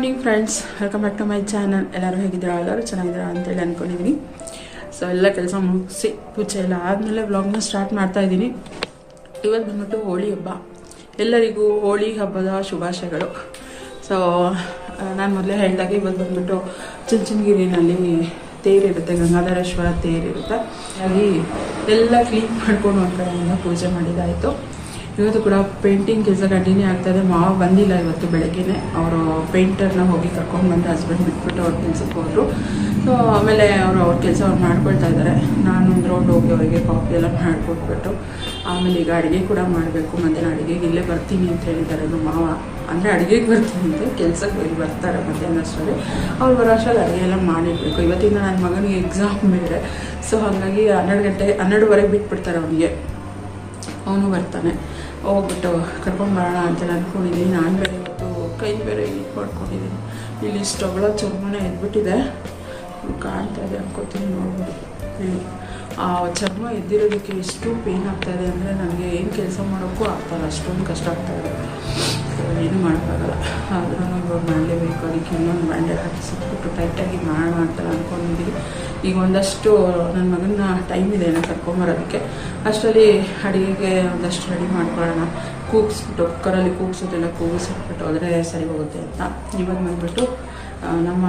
Morning friends welcome back to my channel ಎಲ್ಲರೂ ಹೇಗಿದ್ದೀರಾ? ಎಲ್ಲರೂ ಚೆನ್ನಾಗಿದ್ದೀರಾ ಅಂತೇಳಿ ಅಂದ್ಕೊಂಡಿದ್ದೀನಿ ಸೊ ಎಲ್ಲ ಕೆಲಸ ಮುಗಿಸಿ ಪೂಜೆ ಎಲ್ಲ ಆದಮೇಲೆ ವ್ಲಾಗ್ನ ಸ್ಟಾರ್ಟ್ ಮಾಡ್ತಾ ಇದ್ದೀನಿ ಇವತ್ತು ಬಂದ್ಬಿಟ್ಟು ಹೋಳಿ ಹಬ್ಬ. ಎಲ್ಲರಿಗೂ ಹೋಳಿ ಹಬ್ಬದ ಶುಭಾಶಯಗಳು. ಸೊ ನಾನು ಮೊದಲೇ ಹೇಳಿದಾಗ ಇವತ್ತು ಬಂದ್ಬಿಟ್ಟು ಚುಂಚನಗಿರಿನಲ್ಲಿ ತೇರಿರುತ್ತೆ ಗಂಗಾಧರೇಶ್ವರ ತೇರಿರುತ್ತೆ ಹಾಗಾಗಿ ಎಲ್ಲ ಕ್ಲೀನ್ ಮಾಡ್ಕೊಂಡು ಒಂದು ಕಡೆಯಿಂದ ಪೂಜೆ ಮಾಡಿದಾಯಿತು. ಇವತ್ತು ಕೂಡ ಪೇಂಟಿಂಗ್ ಕೆಲಸ ಕಂಟಿನ್ಯೂ ಆಗ್ತಾಯಿದೆ ಮಾವ ಬಂದಿಲ್ಲ ಇವತ್ತು ಬೆಳಗ್ಗೆನೆ. ಅವರು ಪೇಂಟರ್ನ ಹೋಗಿ ಕರ್ಕೊಂಡು ಬಂದು ಹಸ್ಬೆಂಡ್ ಬಿಟ್ಬಿಟ್ಟು ಅವ್ರ ಕೆಲ್ಸಕ್ಕೆ ಹೋದರು. ಸೊ ಆಮೇಲೆ ಅವರು ಅವ್ರ ಕೆಲಸ ಅವ್ರು ಮಾಡ್ಕೊಳ್ತಾ ಇದ್ದಾರೆ ನಾನು ಒಂದು ರೌಂಡ್ ಹೋಗಿ ಅವರಿಗೆ ಕಾಫಿ ಎಲ್ಲ ಮಾಡಿಕೊಟ್ಬಿಟ್ಟು, ಆಮೇಲೆ ಈಗ ಅಡುಗೆ ಕೂಡ ಮಾಡಬೇಕು. ಮಧ್ಯಾಹ್ನ ಅಡುಗೆಗೆ ಇಲ್ಲೇ ಬರ್ತೀನಿ ಅಂತ ಹೇಳಿದ್ದಾರೆ. ನಮ್ಮ ಮಾವ. ಅಂದರೆ ಅಡುಗೆಗೆ ಬರ್ತೀನಿ ಅಂತ ಕೆಲ್ಸಕ್ಕೆ ಹೋಗಿ ಬರ್ತಾರೆ ಮಧ್ಯಾಹ್ನ ಅಷ್ಟರಲ್ಲಿ. ಅವ್ರು ಬರೋ ಅಷ್ಟರಲ್ಲಿ ಅಡುಗೆ ಎಲ್ಲ ಮಾಡಿರಬೇಕು. ಇವತ್ತಿಂದ ನನ್ನ ಮಗನಿಗೆ ಎಕ್ಸಾಮ್ ಬೇರೆ. ಸೊ ಹಾಗಾಗಿ ಹನ್ನೆರಡು ಗಂಟೆ, ಹನ್ನೆರಡುವರೆಗೆ ಬಿಟ್ಬಿಡ್ತಾರೆ ಅವನಿಗೆ. ಅವನು ಬರ್ತಾನೆ. ಹೋಗ್ಬಿಟ್ಟು ಕರ್ಕೊಂಡು ಬರೋಣ ಅಂತೇಳಿ ಅಂದ್ಕೊಂಡಿದ್ದೀನಿ ನಾನು ಬೇರೆ ಇವತ್ತು ಕೈ ಬೇರೆ ಇಟ್ಟು ಮಾಡ್ಕೊಂಡಿದ್ದೀನಿ. ಇಲ್ಲಿ ಸ್ಟವ್ಲ ಚರ್ಮನೆ ಎದ್ಬಿಟ್ಟಿದೆ. ಕಾಣ್ತಾ ಇದೆ ಅನ್ಕೋತೀನಿ ನೋಡ್ಬೋದು ಆ ಚರ್ಮ ಎದ್ದಿರೋದಕ್ಕೆ ಎಷ್ಟು ಪೇನ್ ಆಗ್ತಾಯಿದೆ ಅಂದರೆ ನನಗೆ ಏನು ಕೆಲಸ ಮಾಡೋಕ್ಕೂ ಆಗ್ತಾಯಿಲ್ಲ ಅಷ್ಟೊಂದು ಕಷ್ಟ ಆಗ್ತಾ ಏನು ಮಾಡೋಕ್ಕಾಗಲ್ಲ. ಆದ್ರೂ ಇವಾಗ ಮಾಡಲೇಬೇಕು. ಅದಕ್ಕೆ ಇನ್ನೊಂದು ಬಂಡೆ ಹಾಕಿ ಸುತ್ತಬಿಟ್ಟು ಟೈಟಾಗಿ ಮಾಡಿ ಅಂತ ಅಂದ್ಕೊಂಡಿದ್ದೀವಿ ಈಗ ಒಂದಷ್ಟು ನನ್ನ ಮಗನ ಟೈಮ್ ಇದೆ ನಾನು ಕರ್ಕೊಂಬರೋದಕ್ಕೆ. ಅಷ್ಟರಲ್ಲಿ ಅಡುಗೆಗೆ ಒಂದಷ್ಟು ರೆಡಿ ಮಾಡ್ಕೊಳ್ಳೋಣ. ಕೂಗಿಸ್ಬಿಟ್ಟು, ಕುಕ್ಕರಲ್ಲಿ ಕೂಗಿಸೋದೆಲ್ಲ ಕೂಗಿಸ್ಬಿಟ್ಟು ಹೋದರೆ ಸರಿ ಹೋಗುತ್ತೆ ಅಂತ. ಇವಾಗ ಬಂದ್ಬಿಟ್ಟು ನಮ್ಮ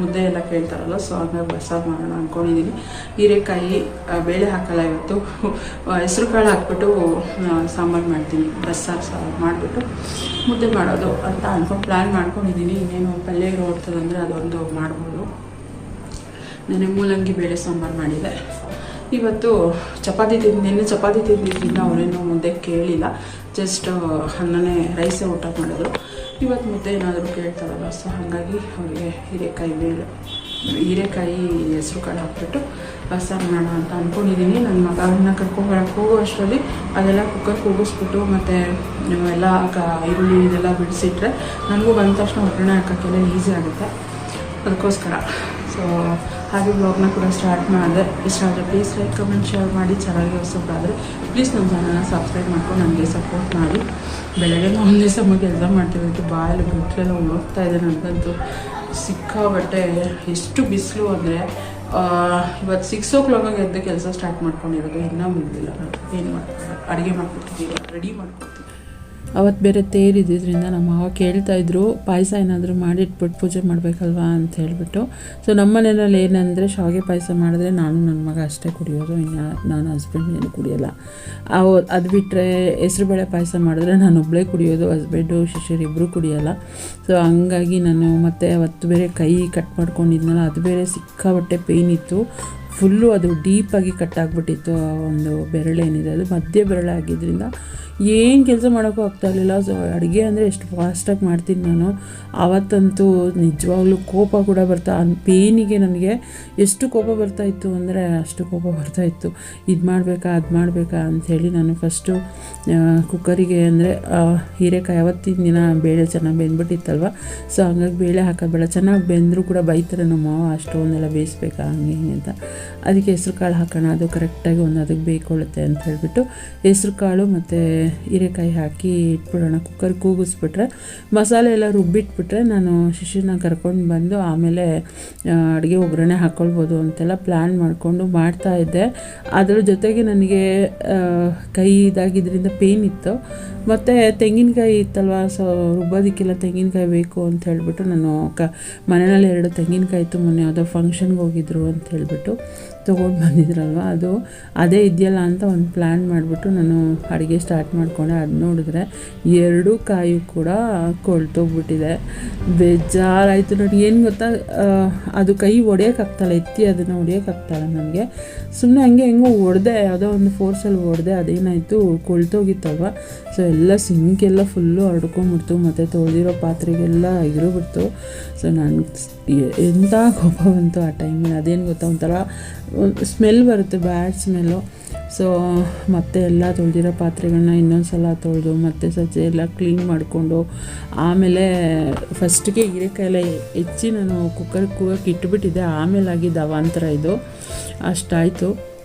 ಮುದ್ದೆ ಎಲ್ಲ ಕೇಳ್ತಾರಲ್ಲ ಸೊ ಆಮೇಲೆ ಬಸ್ಸಾರು ಮಾಡೋಣ ಅಂದ್ಕೊಂಡಿದ್ದೀನಿ ಹೀರೆಕಾಯಿ ಬೇಳೆ ಹಾಕಲ್ಲ ಇವತ್ತು. ಹೆಸರು ಕಾಳು ಹಾಕ್ಬಿಟ್ಟು ಸಾಂಬಾರು ಮಾಡ್ತೀನಿ. ಬಸ್ಸಾರು ಸಾರು ಮಾಡಿಬಿಟ್ಟು ಮುದ್ದೆ ಮಾಡೋದು ಅಂತ ಅಂದ್ಕೊಂಡು ಪ್ಲ್ಯಾನ್ ಮಾಡ್ಕೊಂಡಿದ್ದೀನಿ ಇನ್ನೇನು ಪಲ್ಯ ಓಡ್ತದಂದರೆ ಅದೊಂದು ಮಾಡ್ಬೋದು. ನೆನೆ ಮೂಲಂಗಿ ಬೇಳೆ ಸಾಂಬಾರು ಮಾಡಿದೆ. ಇವತ್ತು ಚಪಾತಿ ತಿಂದು ನಿನ್ನೆ ಚಪಾತಿ ತಿಂದಿದ್ದರಿಂದ ಅವರೇನು ಮುದ್ದೆ ಕೇಳಿಲ್ಲ. ಜಸ್ಟ್ ಅನ್ನನೇ ರೈಸೇ ಊಟ ಮಾಡೋದು. ಇವತ್ತು ಮುದ್ದೆ ಏನಾದರೂ ಕೇಳ್ತಾರಲ್ಲ ಸೊ ಹಾಗಾಗಿ ಅವರಿಗೆ ಹೀರೆಕಾಯಿ ಬೇಳೆ, ಹೀರೆಕಾಯಿ ಹೆಸರು ಕಾಳು ಹಾಕ್ಬಿಟ್ಟು ಬಸ್ಸಾರು ಮಾಡೋಣ ಅಂತ ಅಂದ್ಕೊಂಡಿದ್ದೀನಿ ನನ್ನ ಮಗನ ಕರ್ಕೊಂಬರಕ್ಕೆ ಹೋಗೋ ಅಷ್ಟರಲ್ಲಿ ಅದೆಲ್ಲ ಕುಕ್ಕರ್ ಕೂಗಿಸ್ಬಿಟ್ಟು ಮತ್ತು ಎಲ್ಲ ಈರುಳ್ಳಿ ಇದೆಲ್ಲ ಬಿಡಿಸಿಟ್ರೆ ನನಗೂ ಬಂದ ತಕ್ಷಣ ಒಗ್ಗರಣೆ ಹಾಕೋಕ್ಕೆಲ್ಲ ಈಸಿ ಆಗುತ್ತೆ. ಅದಕ್ಕೋಸ್ಕರ. ಸೊ ಹಾಗೆ ಬ್ಲಾಗ್ನ ಕೂಡ ಸ್ಟಾರ್ಟ್ ಮಾಡಿದೆ. ಇಷ್ಟ ಆದರೆ ಪ್ಲೀಸ್ ಲೈಕ್ ಕಮೆಂಟ್ ಶೇರ್ ಮಾಡಿ. ಚೆನ್ನಾಗಿ ಹೊಸಬ್ರಾದರೆ ಪ್ಲೀಸ್ ನಮ್ಮ ಚಾನಲ್ನ ಸಬ್ಸ್ಕ್ರೈಬ್ ಮಾಡ್ಕೊಂಡು ನನಗೆ ಸಪೋರ್ಟ್ ಮಾಡಿ. ಬೆಳಗ್ಗೆ ಒಂದು ದಿವಸ ಕೆಲಸ ಮಾಡ್ತಿರೋದಕ್ಕೆ ಬಾಯಲ್ಲಿ ಬಿಟ್ಲೆಲ್ಲ ಹೋಗ್ತಾ ಇದೆ ನನಗಂತೂ ಸಿಕ್ಕಾಬಟ್ಟೆ ಎಷ್ಟು ಬಿಸಿಲು ಅಂದರೆ ಇವತ್ತು ಸಿಕ್ಸ್ ಓ ಕ್ಲಾಕಾಗಿ ಎದ್ದು ಕೆಲಸ ಸ್ಟಾರ್ಟ್ ಮಾಡ್ಕೊಂಡಿರೋದು. ಇನ್ನೂ ಮುಗಿದಿಲ್ಲ. ನಾನು ಏನು ಮಾಡ್ಕೊಂಡು ಅಡುಗೆ ಮಾಡ್ಕೊಟ್ಟಿದ್ದೀವಿ ರೆಡಿ ಮಾಡ್ಕೊಡ್ತೀನಿ ಅವತ್ತು ಬೇರೆ ತೇರಿದ್ದಿದ್ದರಿಂದ ನಮ್ಮ ಮಾವ ಕೇಳ್ತಾ ಇದ್ರು, ಪಾಯಸ ಏನಾದರೂ ಮಾಡಿಟ್ಬಿಟ್ಟು ಪೂಜೆ ಮಾಡಬೇಕಲ್ವಾ ಅಂತ ಹೇಳಿಬಿಟ್ಟು. ಸೊ ನಮ್ಮ ಮನೆಯಲ್ಲಿ ಏನಂದರೆ, ಶಾವಿಗೆ ಪಾಯಸ ಮಾಡಿದ್ರೆ ನಾನು ನನ್ನ ಮಗ ಅಷ್ಟೇ ಕುಡಿಯೋದು, ಇನ್ನು ನಾನು ಹಸ್ಬೆಂಡ್ ಏನು ಕುಡಿಯೋಲ್ಲ. ಅವು, ಅದು ಬಿಟ್ಟರೆ ಹೆಸ್ರುಬೇಳೆ ಪಾಯಸ ಮಾಡಿದ್ರೆ ನಾನು ಒಬ್ಬಳೇ ಕುಡಿಯೋದು ಹಸ್ಬೆಂಡು ಶಿಷ್ಯರು ಇಬ್ಬರು ಕುಡಿಯೋಲ್ಲ. ಸೊ ಹಂಗಾಗಿ ನಾನು ಮತ್ತೆ ಅವತ್ತು ಬೇರೆ ಕೈ ಕಟ್ ಮಾಡ್ಕೊಂಡಿದ್ನಲ್ಲ, ಅದು ಬೇರೆ ಸಿಕ್ಕಾಬಟ್ಟೆ ಪೇಯ್ನ್ ಇತ್ತು. ಫುಲ್ಲು ಅದು ಡೀಪಾಗಿ ಕಟ್ ಆಗಿಬಿಟ್ಟಿತ್ತು, ಆ ಒಂದು ಬೆರಳೇನಿದೆ. ಅದು ಮಧ್ಯ ಬೆರಳೆ ಆಗಿದ್ದರಿಂದ ಏನು ಕೆಲಸ ಮಾಡೋಕ್ಕೂ ಆಗ್ತಾ ಇರಲಿಲ್ಲ. ಸೊ ಅಡುಗೆ ಅಂದರೆ ಎಷ್ಟು ಫಾಸ್ಟಾಗಿ ಮಾಡ್ತೀನಿ ನಾನು. ಆವತ್ತಂತೂ ನಿಜವಾಗ್ಲೂ ಕೋಪ ಕೂಡ ಬರ್ತಾ ಪೇನಿಗೆ ನನಗೆ ಎಷ್ಟು ಕೋಪ ಬರ್ತಾ ಇತ್ತು ಅಂದರೆ ಅಷ್ಟು ಕೋಪ ಬರ್ತಾ ಇತ್ತು. ಇದು ಮಾಡಬೇಕಾ, ಅದು ಮಾಡಬೇಕಾ ಅಂಥೇಳಿ ನಾನು ಫಸ್ಟು ಕುಕ್ಕರಿಗೆ ಅಂದರೆ ಹೀರೆಕಾಯಿ ಅವತ್ತಿನ ದಿನ ಬೇಳೆ ಚೆನ್ನಾಗಿ ಬೆಂದ್ಬಿಟ್ಟಿತ್ತಲ್ವ? ಸೊ ಹಂಗಾಗಿ ಬೇಳೆ ಹಾಕೋಬೇಡ. ಬೇಡ ಚೆನ್ನಾಗಿ ಬೆಂದರೂ ಕೂಡ ಬೈತಾರೆ ನಮ್ಮ ಮಾವ, ಅಷ್ಟೊಂದೆಲ್ಲ ಬೇಯಿಸ್ಬೇಕಾ, ಹಂಗೆ ಹಿಂಗೆ ಅಂತ. ಅದಕ್ಕೆ ಹೆಸ್ರು ಕಾಳು ಹಾಕೋಣ, ಅದು ಕರೆಕ್ಟಾಗಿ ಒಂದು ಅದಕ್ಕೆ ಬೇಯ್ಕೊಳ್ಳುತ್ತೆ ಅಂತ ಹೇಳಿಬಿಟ್ಟು ಹೆಸ್ರು ಕಾಳು ಮತ್ತು ಹೀರೆಕಾಯಿ ಹಾಕಿ ಇಟ್ಬಿಡೋಣ. ಕುಕ್ಕರ್ ಕೂಗಿಸ್ಬಿಟ್ರೆ, ಮಸಾಲೆ ಎಲ್ಲ ರುಬ್ಬಿಟ್ಬಿಟ್ರೆ ನಾನು ಶಿಶುನ ಕರ್ಕೊಂಡು ಬಂದು ಆಮೇಲೆ ಅಡುಗೆ ಒಗ್ಗರಣೆ ಹಾಕ್ಕೊಳ್ಬೋದು ಅಂತೆಲ್ಲ ಪ್ಲ್ಯಾನ್ ಮಾಡಿಕೊಂಡು ಮಾಡ್ತಾ ಇದ್ದೆ. ಅದ್ರ ಜೊತೆಗೆ ನನಗೆ ಕೈ ಇದಾಗಿದ್ದರಿಂದ ಪೇನ್ ಇತ್ತು. ಮತ್ತು ತೆಂಗಿನಕಾಯಿ ಇತ್ತಲ್ವ ಸೊ ರುಬ್ಬೋದಕ್ಕೆಲ್ಲ ತೆಂಗಿನಕಾಯಿ ಬೇಕು ಅಂತ ಹೇಳಿಬಿಟ್ಟು ನಾನು ಕ, ಮನೆಯಲ್ಲಿ ಎರಡು ತೆಂಗಿನಕಾಯಿ ಇತ್ತು. ಮೊನ್ನೆ ಯಾವುದೋ ಫಂಕ್ಷನ್ಗೆ ಹೋಗಿದ್ರು ಅಂತ ಹೇಳ್ಬಿಟ್ಟು. ತೊಗೊಂಡು ಬಂದಿದ್ರಲ್ವ ಅದು? ಅದೇ ಇದೆಯಲ್ಲ ಅಂತ ಒಂದು ಪ್ಲ್ಯಾನ್ ಮಾಡಿಬಿಟ್ಟು ನಾನು ಅಡುಗೆ ಸ್ಟಾರ್ಟ್ ಮಾಡಿಕೊಂಡೆ. ಅದು ನೋಡಿದ್ರೆ ಎರಡೂ ಕಾಯು ಕೂಡ ಕೊಳ್ತೋಗ್ಬಿಟ್ಟಿದೆ. ಬೇಜಾರಾಯಿತು ನೋಡಿ. ಏನು ಗೊತ್ತಾ? ಅದು ಕೈ ಒಡೆಯೋಕ್ಕಾಗ್ತಾಳೆ ಎತ್ತಿ ಅದನ್ನು ಹೊಡೆಯೋಕ್ಕಾಗ್ತಾಯಿಲ್ಲ ನನಗೆ. ಸುಮ್ಮನೆ ಹಂಗೆ ಹೆಂಗೋ ಹೊಡೆದೆ ಯಾವುದೋ ಒಂದು ಫೋರ್ಸಲ್ಲಿ ಹೊಡೆದೆ ಅದೇನಾಯಿತು? ಕೊಳ್ತೋಗಿತ್ತಲ್ವ? ಸೊ ಎಲ್ಲ ಸಿಂಕೆಲ್ಲ ಫುಲ್ಲು ಹರಡ್ಕೊಂಬಿಡ್ತು ಮತ್ತು ತೊಳೆದಿರೋ ಪಾತ್ರೆಗೆಲ್ಲ ಇರೋಬಿಡ್ತು. ಸೊ ನಾನು ಎಂಥ ಕೋಪ ಬಂತು ಆ ಟೈಮಲ್ಲಿ? ಅದೇನು ಗೊತ್ತಾ? ಒಂಥರ ಸ್ಮೆಲ್ ಬರುತ್ತೆ ಬ್ಯಾಡ್ ಸ್ಮೆಲ್ಲು ಸೊ ಮತ್ತೆ ಎಲ್ಲ ತೊಳೆದಿರೋ ಪಾತ್ರೆಗಳನ್ನ ಇನ್ನೊಂದು ಸಲ ತೊಳೆದು, ಮತ್ತೆ ಸಜ್ಜೆ ಎಲ್ಲ ಕ್ಲೀನ್ ಮಾಡಿಕೊಂಡು, ಆಮೇಲೆ ಫಸ್ಟಿಗೆ ಹೀರೆಕಾಯಿಲ್ಲ ಹೆಚ್ಚಿ ನಾನು ಕುಕ್ಕರ್ ಕೂಗಕ್ಕೆ ಇಟ್ಬಿಟ್ಟಿದ್ದೆ. ಆಮೇಲೆ ಆಗಿದ್ದು ಅವಾಂತರ ಇದು. ಅಷ್ಟಾಯಿತು.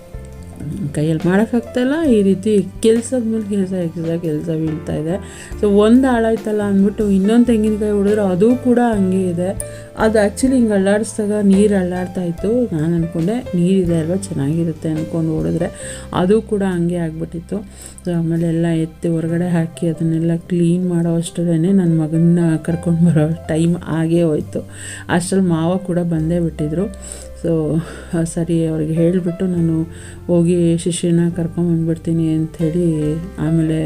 ಕೈಯಲ್ಲಿ ಮಾಡೋಕ್ಕಾಗ್ತಾಯಿಲ್ಲ ಈ ರೀತಿ ಕೆಲಸದ ಮೇಲೆ ಕೆಲಸ ಎಕ್ಸ್ಟ್ರಾ ಕೆಲಸ ಬೀಳ್ತಾ ಇದೆ. ಸೊ ಒಂದು ಹಾಳಾಯ್ತಲ್ಲ ಅಂದ್ಬಿಟ್ಟು ಇನ್ನೊಂದು ತೆಂಗಿನಕಾಯಿ ಹೊಡೆದ್ರೆ ಅದು ಕೂಡ ಹಂಗೆ ಇದೆ. ಅದು ಆ್ಯಕ್ಚುಲಿ ಹಿಂಗೆ ಅಲ್ಲಾಡಿಸಿದಾಗ ನೀರು ಅಲ್ಲಾಡ್ತಾ ಇತ್ತು. ನಾನು ಅಂದ್ಕೊಂಡೆ ನೀರಿದೆ ಅಲ್ವಾ, ಚೆನ್ನಾಗಿರುತ್ತೆ ಅಂದ್ಕೊಂಡು ಹೊಡೆದ್ರೆ. ಅದು ಕೂಡ ಹಂಗೆ ಆಗಿಬಿಟ್ಟಿತ್ತು. ಸೊ ಆಮೇಲೆ ಎಲ್ಲ ಎತ್ತಿ ಹೊರಗಡೆ ಹಾಕಿ ಅದನ್ನೆಲ್ಲ ಕ್ಲೀನ್ ಮಾಡೋ ಅಷ್ಟರೇ ನನ್ನ ಮಗನ್ನ ಕರ್ಕೊಂಡು ಬರೋ ಟೈಮ್ ಆಗೇ ಹೋಯ್ತು. ಅಷ್ಟರಲ್ಲಿ ಮಾವ ಕೂಡ ಬಂದೇ ಬಿಟ್ಟಿದ್ರು. ಸೊ ಸರಿ ಅವ್ರಿಗೆ ಹೇಳಿಬಿಟ್ಟು ನಾನು ಹೋಗಿ ಶಿಷ್ಯನ ಕರ್ಕೊಂಬಂದ್ಬಿಡ್ತೀನಿ ಅಂಥೇಳಿ ಆಮೇಲೆ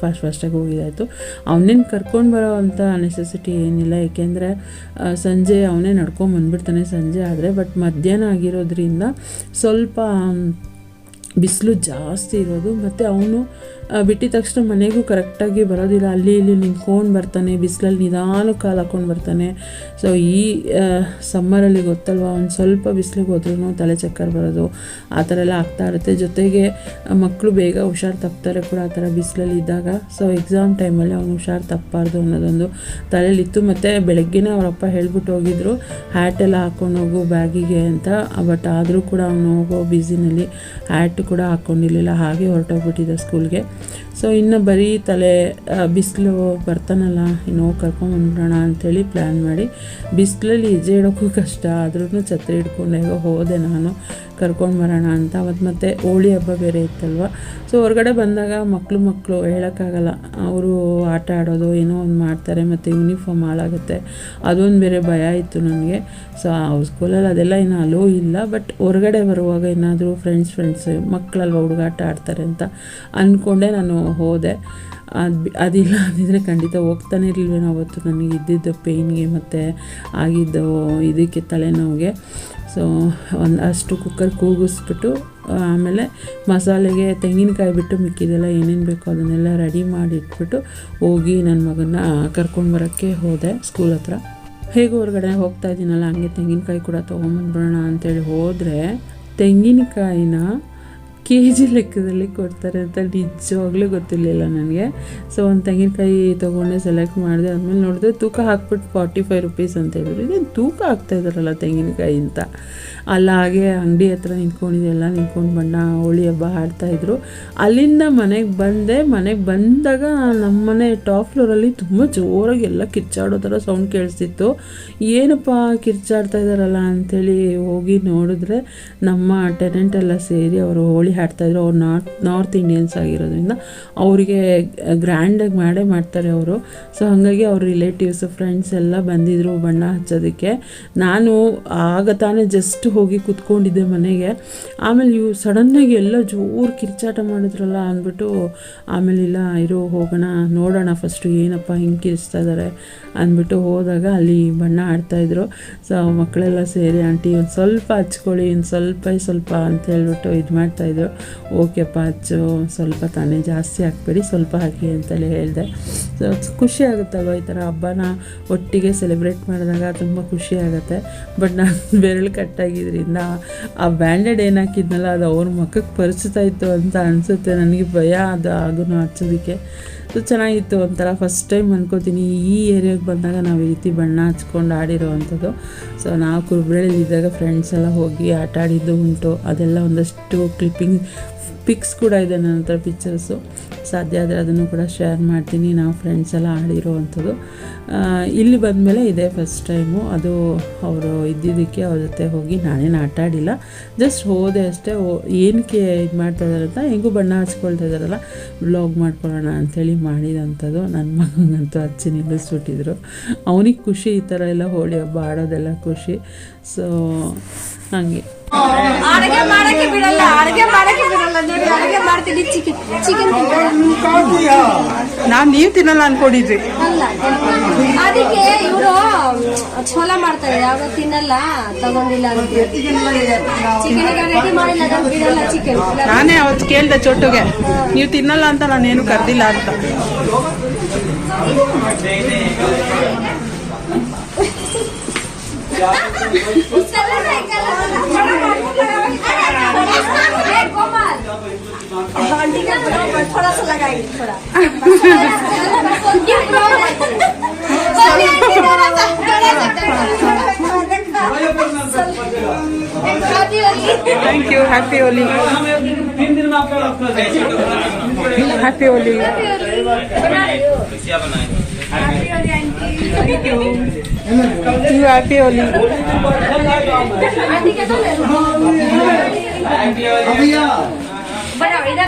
ಫಾಸ್ಟ್ ಫಾಸ್ಟಾಗಿ ಹೋಗಿದ್ದಾಯಿತು ಅವನೇನು ಕರ್ಕೊಂಡು ಬರೋ ಅಂಥ ನೆಸೆಸಿಟಿ ಏನಿಲ್ಲ. ಏಕೆಂದರೆ ಸಂಜೆ ಅವನೇ ನಡ್ಕೊಂಡು ಬಂದ್ಬಿಡ್ತಾನೆ ಸಂಜೆ ಆದರೆ ಬಟ್ ಮಧ್ಯಾಹ್ನ ಆಗಿರೋದ್ರಿಂದ ಸ್ವಲ್ಪ ಬಿಸಿಲು ಜಾಸ್ತಿ ಇರೋದು, ಮತ್ತು ಅವನು ಬಿಟ್ಟಿದ ತಕ್ಷಣ ಮನೆಗೂ ಕರೆಕ್ಟಾಗಿ ಬರೋದಿಲ್ಲ. ಅಲ್ಲಿ ಇಲ್ಲಿ ನಿಂತ್ಕೊಂಡು ಬರ್ತಾನೆ, ಬಿಸಿಲಲ್ಲಿ ನಿಧಾನ ಕಾಲು ಹಾಕ್ಕೊಂಡು ಬರ್ತಾನೆ. ಸೊ ಈ ಸಮ್ಮರಲ್ಲಿ ಗೊತ್ತಲ್ವ, ಒಂದು ಸ್ವಲ್ಪ ಬಿಸಿಲಿಗೆ ಹೋದ್ರೂ ತಲೆ ಚಕ್ಕರ್ ಬರೋದು, ಆ ಥರ ಎಲ್ಲ ಆಗ್ತಾ ಇರುತ್ತೆ. ಜೊತೆಗೆ ಮಕ್ಕಳು ಬೇಗ ಹುಷಾರು ತಪ್ತಾರೆ ಕೂಡ ಆ ಥರ ಬಿಸಿಲಲ್ಲಿ ಇದ್ದಾಗ. ಸೊ ಎಕ್ಸಾಮ್ ಟೈಮಲ್ಲಿ ಅವನು ಹುಷಾರು ತಪ್ಪಬಾರ್ದು ಅನ್ನೋದೊಂದು ತಲೆಯಲ್ಲಿತ್ತು. ಮತ್ತು ಬೆಳಗ್ಗೆನೇ ಅವರಪ್ಪ ಹೇಳ್ಬಿಟ್ಟು ಹೋಗಿದ್ರು ಹ್ಯಾಟ್ ಎಲ್ಲ ಹಾಕ್ಕೊಂಡು ಹೋಗು ಬ್ಯಾಗಿಗೆ ಅಂತ. ಬಟ್ ಆದರೂ ಕೂಡ ಅವನು ಹೋಗೋ ಬ್ಯುಸಿನಲ್ಲಿ ಹ್ಯಾಟ್ ಕೂಡ ಹಾಕ್ಕೊಂಡಿರಲಿಲ್ಲ ಹಾಗೆ ಹೊರಟೋಗ್ಬಿಟ್ಟಿದ್ದೆ ಸ್ಕೂಲ್ಗೆ. ಸೊ ಇನ್ನು ಬರೀ ತಲೆ ಬಿಸಿಲು ಬರ್ತಾನಲ್ಲ, ಇನ್ನು ಕರ್ಕೊಂಬಂದ್ಬಿಡೋಣ ಅಂಥೇಳಿ ಪ್ಲ್ಯಾನ್ ಮಾಡಿ. ಬಿಸಿಲಲ್ಲಿ ಹೆಜ್ಜೆ ಇಡೋಕ್ಕೂ ಕಷ್ಟ ಆದ್ರೂ ಛತ್ರಿ ಹಿಡ್ಕೊಂಡು ಹೇಗೋ ಹೋದೆ ನಾನು, ಕರ್ಕೊಂಡು ಬರೋಣ ಅಂತ. ಅವತ್ತು ಮತ್ತೆ ಹೋಳಿ ಹಬ್ಬ ಬೇರೆ ಇತ್ತಲ್ವ? ಸೊ ಹೊರಗಡೆ ಬಂದಾಗ ಮಕ್ಕಳು ಮಕ್ಕಳು ಹೇಳೋಕ್ಕಾಗಲ್ಲ. ಅವರು ಆಟ ಆಡೋದು, ಏನೋ ಒಂದು ಮಾಡ್ತಾರೆ, ಮತ್ತು ಯೂನಿಫಾರ್ಮ್ ಹಾಳಾಗುತ್ತೆ. ಅದೊಂದು ಬೇರೆ ಭಯ ಇತ್ತು ನನಗೆ. ಸೊ ಸ್ಕೂಲಲ್ಲಿ ಅದೆಲ್ಲ ಏನು ಅಲೋ ಇಲ್ಲ ಬಟ್ ಹೊರಗಡೆ ಬರುವಾಗ ಏನಾದರೂ ಫ್ರೆಂಡ್ಸ್ ಫ್ರೆಂಡ್ಸ್ ಮಕ್ಕಳಲ್ವ ಹುಡುಗಾಟ ಆಡ್ತಾರೆ ಅಂತ ಅಂದ್ಕೊಂಡೆ ನಾನು ಹೋದೆ. ಅದು ಅದಿಲ್ಲ ಅಂದಿದ್ರೆ ಖಂಡಿತ ಹೋಗ್ತಾನೆ ಇರಲಿಲ್ಲ ಅವತ್ತು ನನಗೆ ಇದ್ದಿದ್ದ ಪೇಯ್ನ್ಗೆ ಮತ್ತು ಆಗಿದ್ದು ಇದಕ್ಕೆ ತಲೆನೋವಿಗೆ. ಸೊ ಒಂದು ಅಷ್ಟು ಕುಕ್ಕರ್ ಕೂಗಿಸ್ಬಿಟ್ಟು, ಆಮೇಲೆ ಮಸಾಲೆಗೆ ತೆಂಗಿನಕಾಯಿ ಬಿಟ್ಟು ಮಿಕ್ಕಿದೆಲ್ಲ ಏನೇನು ಬೇಕೋ ಅದನ್ನೆಲ್ಲ ರೆಡಿ ಮಾಡಿ ಇಟ್ಬಿಟ್ಟು ಹೋಗಿ ನನ್ನ ಮಗನ್ನ ಕರ್ಕೊಂಡು ಬರೋಕ್ಕೆ ಹೋದೆ ಸ್ಕೂಲ್ ಹತ್ರ. ಹೇಗೆ ಹೊರಗಡೆ ಹೋಗ್ತಾ ಇದ್ದೀನಲ್ಲ, ಹಂಗೆ ತೆಂಗಿನಕಾಯಿ ಕೂಡ ತೊಗೊಂಬಂದ್ಬಿಡೋಣ ಅಂತೇಳಿ ಹೋದರೆ, ತೆಂಗಿನಕಾಯಿನ ಕೆ ಜಿ ಲೆಕ್ಕದಲ್ಲಿ ಕೊಡ್ತಾರೆ ಅಂತ ನಿಜವಾಗ್ಲೂ ಗೊತ್ತಿರಲಿಲ್ಲ ನನಗೆ. ಸೊ ಒಂದು ತೆಂಗಿನಕಾಯಿ ತೊಗೊಂಡೆ ಸೆಲೆಕ್ಟ್ ಮಾಡಿದೆ. ಆಮೇಲೆ ನೋಡಿದ್ರೆ ತೂಕ ಹಾಕ್ಬಿಟ್ಟು ಫಾರ್ಟಿ ಫೈವ್ ರುಪೀಸ್ ಅಂತ ಹೇಳಿದ್ರು. ಇದೇನು ತೂಕ ಹಾಕ್ತಾ ಇದ್ದಾರಲ್ಲ ತೆಂಗಿನಕಾಯಿ ಅಂತ. ಅಲ್ಲ, ಹಾಗೆ ಅಂಗಡಿ ಹತ್ರ ನಿಂತ್ಕೊಂಡಿದ್ದೆಲ್ಲ ನಿಂತ್ಕೊಂಡು ಬಣ್ಣ ಹೋಳಿ ಹಬ್ಬ ಆಡ್ತಾಯಿದ್ರು ಅಲ್ಲಿಂದ ಮನೆಗೆ ಬಂದೆ. ಮನೆಗೆ ಬಂದಾಗ ನಮ್ಮ ಮನೆ ಟಾಪ್ ಫ್ಲೋರಲ್ಲಿ ತುಂಬ ಜೋರಾಗಿ ಎಲ್ಲ ಕಿರ್ಚಾಡೋ ಥರ ಸೌಂಡ್ ಕೇಳಿಸ್ತಿತ್ತು. ಏನಪ್ಪ ಕಿರ್ಚಾಡ್ತಾ ಇದ್ದಾರಲ್ಲ ಅಂಥೇಳಿ ಹೋಗಿ ನೋಡಿದ್ರೆ ನಮ್ಮ ಟೆನೆಂಟ್ ಎಲ್ಲ ಸೇರಿ ಅವರು ಹೋಳಿ ಆಡ್ತಾಯಿದ್ರು ಅವ್ರು ನಾರ್ತ್ ನಾರ್ತ್ ಇಂಡಿಯನ್ಸ್ ಆಗಿರೋದ್ರಿಂದ ಅವರಿಗೆ ಗ್ರ್ಯಾಂಡಾಗಿ ಮಾಡೇ ಮಾಡ್ತಾರೆ ಅವರು. ಸೊ ಹಾಗಾಗಿ ಅವ್ರ ರಿಲೇಟಿವ್ಸ್ ಫ್ರೆಂಡ್ಸ್ ಎಲ್ಲ ಬಂದಿದ್ದರು ಬಣ್ಣ ಹಚ್ಚೋದಕ್ಕೆ. ನಾನು ಆಗ ತಾನೇ ಜಸ್ಟ್ ಹೋಗಿ ಕುತ್ಕೊಂಡಿದ್ದೆ ಮನೆಗೆ. ಆಮೇಲೆ ಇವು ಸಡನ್ನಾಗಿ ಎಲ್ಲ ಜೋರು ಕಿರ್ಚಾಟ ಮಾಡಿದ್ರಲ್ಲ ಅಂದ್ಬಿಟ್ಟು ಆಮೇಲೆ ಇಲ್ಲ, ಇರೋ, ಹೋಗೋಣ, ನೋಡೋಣ ಫಸ್ಟು ಏನಪ್ಪ ಹಿಂಗೆ ಕಿರಿಸ್ತಾ ಇದ್ದಾರೆ ಅಂದ್ಬಿಟ್ಟು ಹೋದಾಗ ಅಲ್ಲಿ ಬಣ್ಣ ಆಡ್ತಾಯಿದ್ರು ಸೊ ಮಕ್ಕಳೆಲ್ಲ ಸೇರಿ, ಆಂಟಿ ಒಂದು ಸ್ವಲ್ಪ ಹಚ್ಕೊಳ್ಳಿ ಇನ್ನು ಸ್ವಲ್ಪ ಸ್ವಲ್ಪ ಅಂತ ಹೇಳ್ಬಿಟ್ಟು ಇದು ಮಾಡ್ತಾಯಿದ್ರು ಓಕೆಪ್ಪ ಹಚ್ಚು ಸ್ವಲ್ಪ ತಾನೇ ಜಾಸ್ತಿ ಹಾಕ್ಬೇಡಿ, ಸ್ವಲ್ಪ ಹಾಕಿ ಅಂತೇಳಿ ಹೇಳಿದೆ. ಸೊ ಖುಷಿ ಆಗುತ್ತಲ್ವ ಈ ಥರ ಹಬ್ಬನ ಒಟ್ಟಿಗೆ ಸೆಲೆಬ್ರೇಟ್ ಮಾಡಿದಾಗ, ತುಂಬ ಖುಷಿ ಆಗುತ್ತೆ. ಬಟ್ ನಾನು ಬೆರಳು ಕಟ್ಟಾಗಿದ್ದರಿಂದ ಆ ಬ್ಯಾಂಡೆಡ್ ಏನು ಹಾಕಿದ್ನಲ್ಲ, ಅದು ಅವ್ರ ಮಕ್ಕಕ್ಕೆ ಪರಿಚಿತ ಇತ್ತು ಅಂತ ಅನಿಸುತ್ತೆ. ನನಗೆ ಭಯ ಅದು ಅದನ್ನು ಹಚ್ಚೋದಕ್ಕೆ. ಸೊ ಚೆನ್ನಾಗಿತ್ತು ಒಂಥರ ಫಸ್ಟ್ ಟೈಮ್ ಅನ್ಕೋತೀನಿ. ಈ ಏರಿಯಾಗೆ ಬಂದಾಗ ನಾವು ಈ ರೀತಿ ಬಣ್ಣ ಹಚ್ಕೊಂಡು ಆಡಿರೋ ಅಂಥದ್ದು ಸೊ ನಾವು ಇದ್ದಾಗ ಫ್ರೆಂಡ್ಸ್ ಎಲ್ಲ ಹೋಗಿ ಆಟ ಆಡಿದ್ದು ಉಂಟು. ಅದೆಲ್ಲ ಒಂದಷ್ಟು ಕ್ಲಿಪ್ಪಿಂಗ್ ಪಿಕ್ಸ್ ಕೂಡ ಇದೆ ನನ್ನ ಹತ್ರ ಪಿಕ್ಚರ್ಸು ಸಾಧ್ಯ ಆದರೆ ಅದನ್ನು ಕೂಡ ಶೇರ್ ಮಾಡ್ತೀನಿ. ನಾವು ಫ್ರೆಂಡ್ಸ್ ಎಲ್ಲ ಆಡಿರೋ ಅಂಥದ್ದು ಇಲ್ಲಿ ಬಂದಮೇಲೆ ಇದೇ ಫಸ್ಟ್ ಟೈಮು ಅದು ಅವರು ಇದ್ದಿದ್ದಕ್ಕೆ ಅವ್ರ ಜೊತೆ ಹೋಗಿ ನಾನೇನು ಆಟ ಆಡಿಲ್ಲ. ಜಸ್ಟ್ ಹೋದೆ ಅಷ್ಟೇ. ಏನಕ್ಕೆ ಇದು ಮಾಡ್ತಾ ಹೆಂಗೂ ಬಣ್ಣ ಹಚ್ಕೊಳ್ತಾ ಇದ್ದಾರಲ್ಲ ಬ್ಲಾಗ್ ಮಾಡ್ಕೊಳ್ಳೋಣ ಅಂಥೇಳಿ ಮಾಡಿದಂಥದ್ದು. ನನ್ನ ಮಗನಂತೂ ಅಚ್ಚಿ ನಿಲ್ಲಿಸ್ಬಿಟ್ಟಿದ್ರು. ಅವನಿಗೆ ಖುಷಿ ಈ ಥರ ಎಲ್ಲ ಹೋಳಿ ಹಬ್ಬ ಆಡೋದೆಲ್ಲ ಖುಷಿ. ಸೊ ಹಾಗೆ. ಅಡುಗೆ ಮಾಡಕ್ಕೆ ಬಿಡಲ್ಲ ಅಡುಗೆ ಮಾಡಕ್ಕೆ ಬಿಡಲ್ಲ ನೋಡಿ ಅಡುಗೆ ಮಾಡ್ತೀನಿ ಚಿಕನ್ ಚಿಕನ್ ನಾನು ನೀವು ತಿನ್ನಲ್ಲ ಅನ್ಕೊಂಡಿದ್ರಿ. ಅಲ್ಲ ಅದಕ್ಕೆ ಇವರು ಛೋಲ ಮಾಡ್ತಾರೆ ಯಾವಾಗ ತಿನ್ನಲ್ಲ ತಗೊಂಡಿಲ್ಲ ಅಂತ ಚಿಕನ್ ರೆಡಿ ಮಾಡಿಲ್ಲ ಬಿಡಲ್ಲ ಚಿಕನ್. ನಾನೇ ಅವತ್ತು ಕೇಳ್ದೆ ಚೊಟ್ಟುಗೆ ನೀವು ತಿನ್ನಲ್ಲ ಅಂತ ನಾನೇನು ಕರ್ದಿಲ್ಲ ಅಂತ. Thank you happy Holi happy Holi happy Holi ભૈયા બનાવી દે